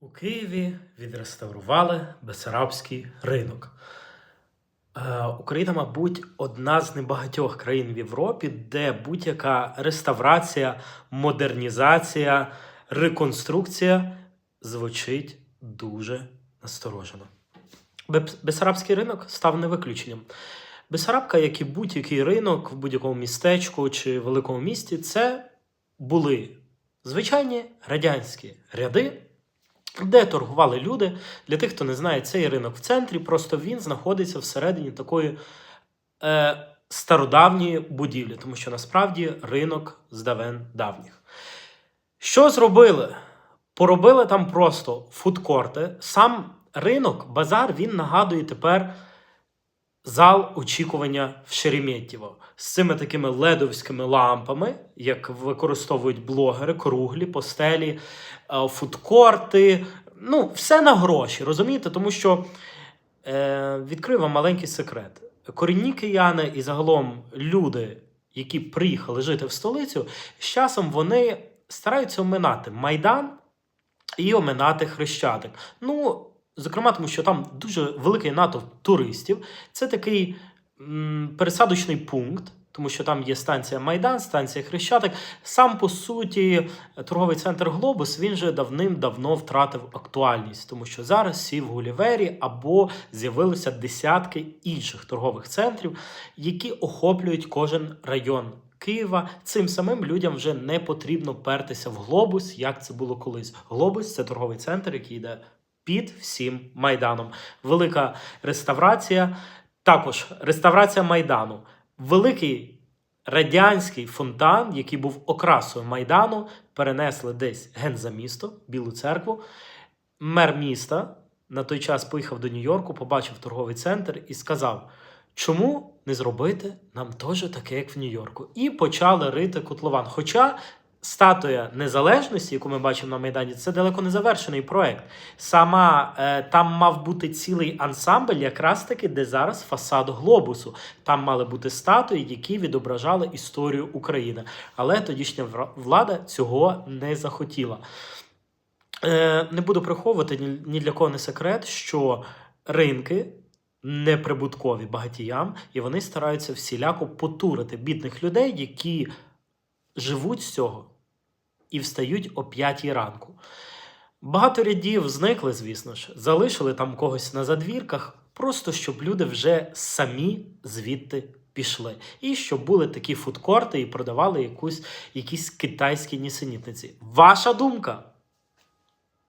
У Києві відреставрували Бесарабський ринок. Е, Україна, мабуть, одна з небагатьох країн в Європі, де будь-яка реставрація, модернізація, реконструкція звучить дуже насторожено. Бесарабський ринок став не виключенням. Бесарабка, як і будь-який ринок в будь-якому містечку чи великому місті, це були звичайні радянські ряди, де торгували люди. Для тих, хто не знає, цей ринок в центрі, просто він знаходиться всередині такої е, стародавньої будівлі, тому що насправді ринок з давен давніх. Що зробили? Поробили там просто фудкорти. Сам ринок, базар, він нагадує тепер зал очікування в Шереметьєво з цими такими ледовськими лампами, як використовують блогери, круглі, постелі, е, фудкорти. Ну, все на гроші, розумієте? Тому що е, відкрию вам маленький секрет. Корінні кияни і загалом люди, які приїхали жити в столицю, з часом вони стараються оминати Майдан і оминати Хрещатик. Ну, зокрема, тому що там дуже великий натовп туристів. Це такий м, пересадочний пункт, тому що там є станція Майдан, станція Хрещатик. Сам по суті, торговий центр Глобус він же давним-давно втратив актуальність, тому що зараз всі в Гулівері або з'явилися десятки інших торгових центрів, які охоплюють кожен район. Києва цим самим людям вже не потрібно пертися в глобус, як це було колись. Глобус це торговий центр, який йде під всім майданом. Велика реставрація. Також реставрація майдану. Великий радянський фонтан, який був окрасою майдану, перенесли десь ген за місто, Білу церкву. Мер міста на той час поїхав до Нью-Йорку, побачив торговий центр і сказав: чому не зробити нам теж таке, як в Нью-Йорку? І почали рити котлован. Хоча статуя незалежності, яку ми бачимо на Майдані, це далеко не завершений проект. Сама е, там мав бути цілий ансамбль, якраз таки, де зараз фасад глобусу. Там мали бути статуї, які відображали історію України. Але тодішня влада цього не захотіла. Е, не буду приховувати ні, для кого не секрет, що ринки неприбуткові багатіям, і вони стараються всіляко потурити бідних людей, які живуть з цього і встають о п'ятій ранку. Багато рядів зникли, звісно ж, залишили там когось на задвірках, просто щоб люди вже самі звідти пішли. І щоб були такі фудкорти і продавали якусь, якісь китайські нісенітниці. Ваша думка?